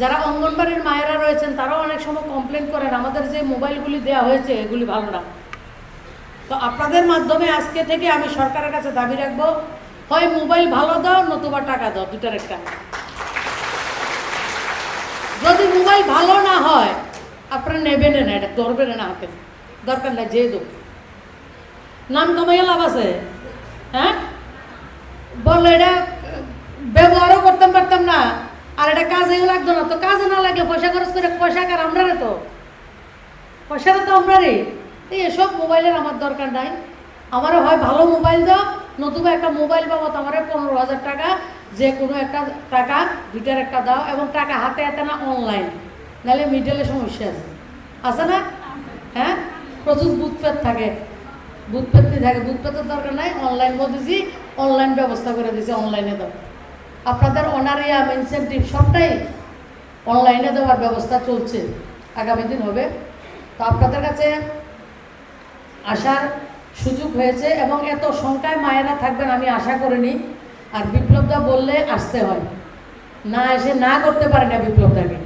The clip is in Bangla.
যারা অঙ্গনবাড়ির মায়েরা রয়েছেন, তারাও অনেক সময় কমপ্লেন করেন, আমাদের যে মোবাইলগুলি দেওয়া হয়েছে, এগুলি ভালো না। তো আপনাদের মাধ্যমে আজকে থেকে আমি সরকারের কাছে দাবি রাখব, হয় মোবাইল ভালো দাও, নতুবা টাকা দাও। দুটার একটা। যদি মোবাইল ভালো না হয়, আপনারা নেবেন না, এটা ধরবেন না হাতে। দরকার নাই যে দো নাম কামাইয়া লাভ আছে? হ্যাঁ? বলল এটা ব্যবহারও করতাম পারতাম না। আর এটা কাজেও লাগতো না। তো কাজে না লাগলে পয়সা খরচ করে পয়সা কার? আমরা তো। পয়সাটা তো আমরা রে এই এসব মোবাইলের আমার দরকার নাই। আমারও হয় ভালো মোবাইল দাও, নতুবা একটা মোবাইল বাবদ আমার পনেরো হাজার টাকা, যে কোনো একটা টাকা দুইটার একটা দাও এবং টাকা হাতে হাতে না অনলাইন নাহলে মিডলে সমস্যা আছে। আছে না? হ্যাঁ? প্রচুর বুথপেট থাকে। বুথপেট থাকে। বুথপেটের দরকার নাই। অনলাইন দিছি অনলাইন ব্যবস্থা করে দিছি অনলাইনে দাও। আপনাদের অনারিয়াম ইনসেন্টিভ সবটাই অনলাইনে দেওয়ার ব্যবস্থা চলছে। আগামী দিন হবে। তো আপনাদের কাছে আসার সুযোগ হয়েছে এবং এত সংখ্যায় মায়েরা থাকবেন আমি আশা করিনি। আর বিপ্লবদা বললে আসতে হয়। না এসে না করতে পারে না বিপ্লবদাকে।